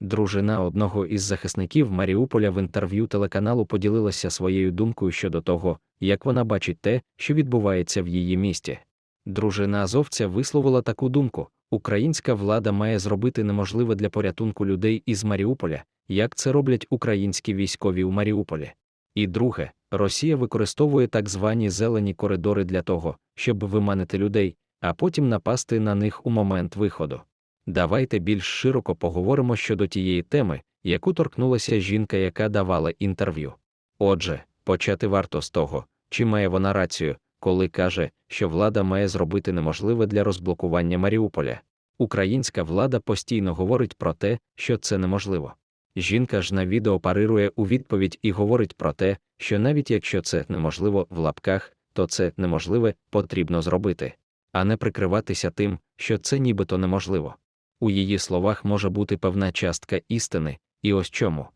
Дружина одного із захисників Маріуполя в інтерв'ю телеканалу поділилася своєю думкою щодо того, як вона бачить те, що відбувається в її місті. Дружина азовця висловила таку думку: українська влада має зробити неможливе для порятунку людей із Маріуполя, як це роблять українські військові у Маріуполі. І друге, Росія використовує так звані зелені коридори для того, щоб виманити людей, а потім напасти на них у момент виходу. Давайте більш широко поговоримо щодо тієї теми, яку торкнулася жінка, яка давала інтерв'ю. Отже, почати варто з того, чи має вона рацію, коли каже, що влада має зробити неможливе для розблокування Маріуполя. Українська влада постійно говорить про те, що це неможливо. Жінка ж на відео парирує у відповідь і говорить про те, що навіть якщо це неможливо в лапках, то це неможливе потрібно зробити, а не прикриватися тим, що це нібито неможливо. У її словах може бути певна частка істини, і ось чому.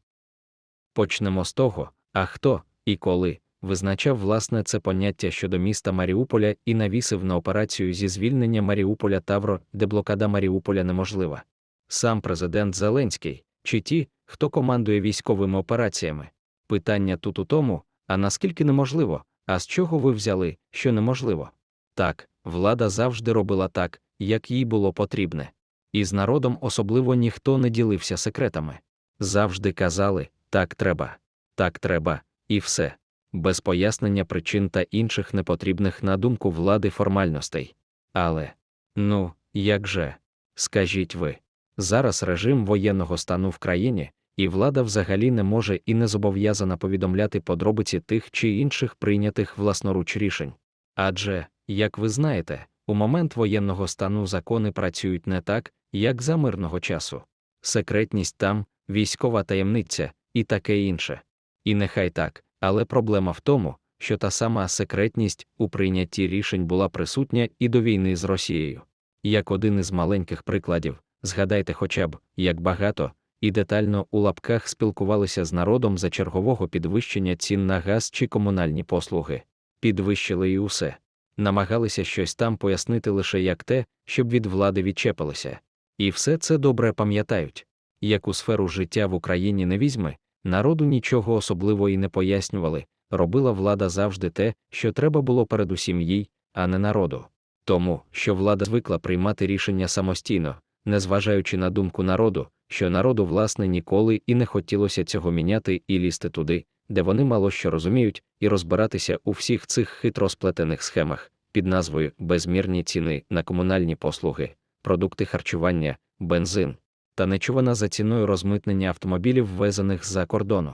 Почнемо з того, а хто і коли визначав власне це поняття щодо міста Маріуполя і навісив на операцію зі звільнення Маріуполя Тавро, де блокада Маріуполя неможлива. Сам президент Зеленський, чи ті, хто командує військовими операціями. Питання тут у тому, а наскільки неможливо, а з чого ви взяли, що неможливо? Так, влада завжди робила так, як їй було потрібне. І з народом особливо ніхто не ділився секретами. Завжди казали так треба, так треба, і все, без пояснення причин та інших непотрібних на думку влади формальностей. Але ну, як же? Скажіть ви, зараз режим воєнного стану в країні, і влада взагалі не може і не зобов'язана повідомляти подробиці тих чи інших прийнятих власноруч рішень. Адже, як ви знаєте, у момент воєнного стану закони працюють не так, як за мирного часу. Секретність там, військова таємниця і таке інше. І нехай так, але проблема в тому, що та сама секретність у прийнятті рішень була присутня і до війни з Росією. Як один із маленьких прикладів, згадайте хоча б, як багато і детально у лапках спілкувалися з народом за чергового підвищення цін на газ чи комунальні послуги. Підвищили і усе. Намагалися щось там пояснити лише як те, щоб від влади відчепилися. І все це добре пам'ятають. Яку сферу життя в Україні не візьми, народу нічого особливого і не пояснювали, робила влада завжди те, що треба було передусім їй, а не народу. Тому, що влада звикла приймати рішення самостійно, незважаючи на думку народу, що народу, власне, ніколи і не хотілося цього міняти і лізти туди, де вони мало що розуміють, і розбиратися у всіх цих хитро сплетених схемах під назвою безмірні ціни на комунальні послуги, продукти харчування, бензин та нечувана за ціною розмитнення автомобілів, ввезених з-за кордону.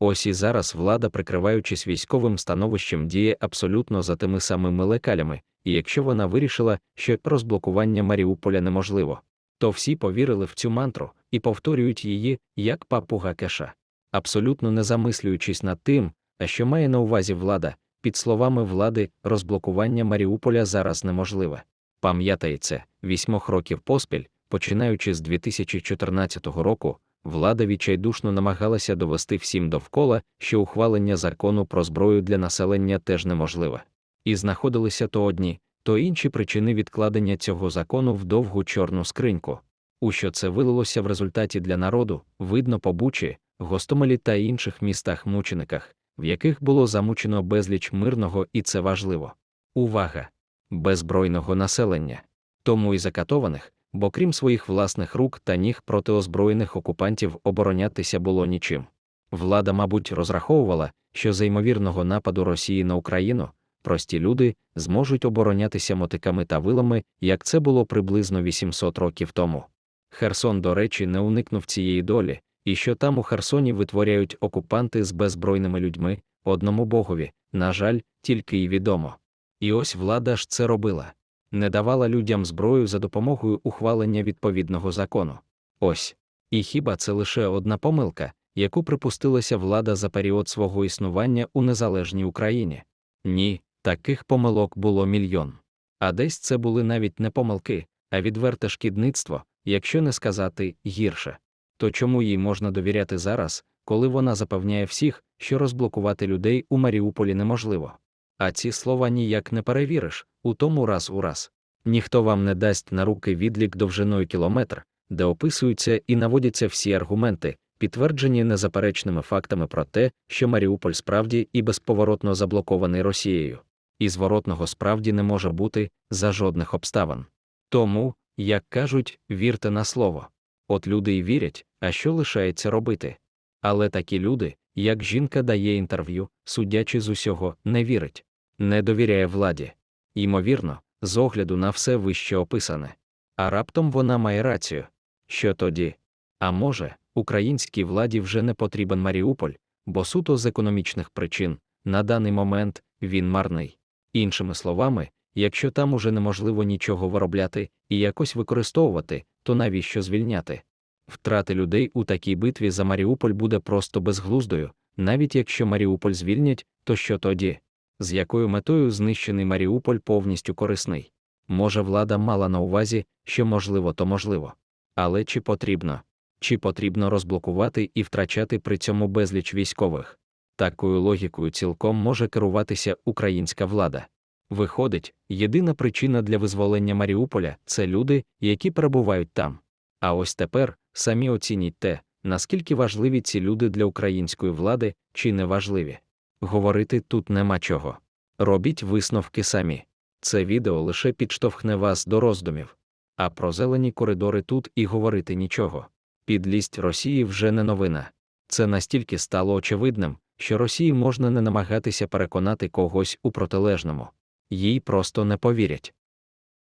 Ось і зараз влада, прикриваючись військовим становищем, діє абсолютно за тими самими лекалями, і якщо вона вирішила, що розблокування Маріуполя неможливо, то всі повірили в цю мантру і повторюють її, як папуга кеша, абсолютно не замислюючись над тим, а що має на увазі влада, під словами влади, розблокування Маріуполя зараз неможливе. Пам'ятається, вісьмох років поспіль, починаючи з 2014 року, влада відчайдушно намагалася довести всім довкола, що ухвалення закону про зброю для населення теж неможливе. І знаходилися то одні, то інші причини відкладення цього закону в довгу чорну скриньку. У що це вилилося в результаті для народу, видно по Бучі, Гостомелі та інших містах-мучениках, в яких було замучено безліч мирного, і це важливо. Увага! Беззбройного населення. Тому і закатованих, бо крім своїх власних рук та ніг проти озброєних окупантів оборонятися було нічим. Влада, мабуть, розраховувала, що за ймовірного нападу Росії на Україну прості люди зможуть оборонятися мотиками та вилами, як це було приблизно 800 років тому. Херсон, до речі, не уникнув цієї долі, і що там у Херсоні витворяють окупанти з беззбройними людьми, одному богові, на жаль, тільки й відомо. І ось влада ж це робила не давала людям зброю за допомогою ухвалення відповідного закону. Ось. І хіба це лише одна помилка, яку припустилася влада за період свого існування у незалежній Україні? Ні, таких помилок було мільйон. А десь це були навіть не помилки, а відверте шкідництво, якщо не сказати гірше. То чому їй можна довіряти зараз, коли вона запевняє всіх, що розблокувати людей у Маріуполі неможливо? А ці слова ніяк не перевіриш, у тому раз у раз. Ніхто вам не дасть на руки відлік довжиною кілометр, де описуються і наводяться всі аргументи, підтверджені незаперечними фактами про те, що Маріуполь справді і безповоротно заблокований Росією, і зворотного справді не може бути за жодних обставин. Тому, як кажуть, вірте на слово. От люди й вірять, а що лишається робити? Але такі люди, як жінка дає інтерв'ю, судячи з усього, не вірить, не довіряє владі. Ймовірно, з огляду на все вище описане. А раптом вона має рацію. Що тоді? А може, українській владі вже не потрібен Маріуполь, бо суто з економічних причин, на даний момент, він марний. Іншими словами, якщо там уже неможливо нічого виробляти і якось використовувати, то навіщо звільняти? Втрати людей у такій битві за Маріуполь буде просто безглуздою, навіть якщо Маріуполь звільнять, то що тоді? З якою метою знищений Маріуполь повністю корисний? Може, влада мала на увазі, що можливо, то можливо. Але чи потрібно? Чи потрібно розблокувати і втрачати при цьому безліч військових? Такою логікою цілком може керуватися українська влада. Виходить, єдина причина для визволення Маріуполя це люди, які перебувають там. А ось тепер самі оцініть те, наскільки важливі ці люди для української влади чи не важливі. Говорити тут нема чого. Робіть висновки самі. Це відео лише підштовхне вас до роздумів. А про зелені коридори тут і говорити нічого. Підлість Росії вже не новина. Це настільки стало очевидним, що Росії можна не намагатися переконати когось у протилежному. Їй просто не повірять.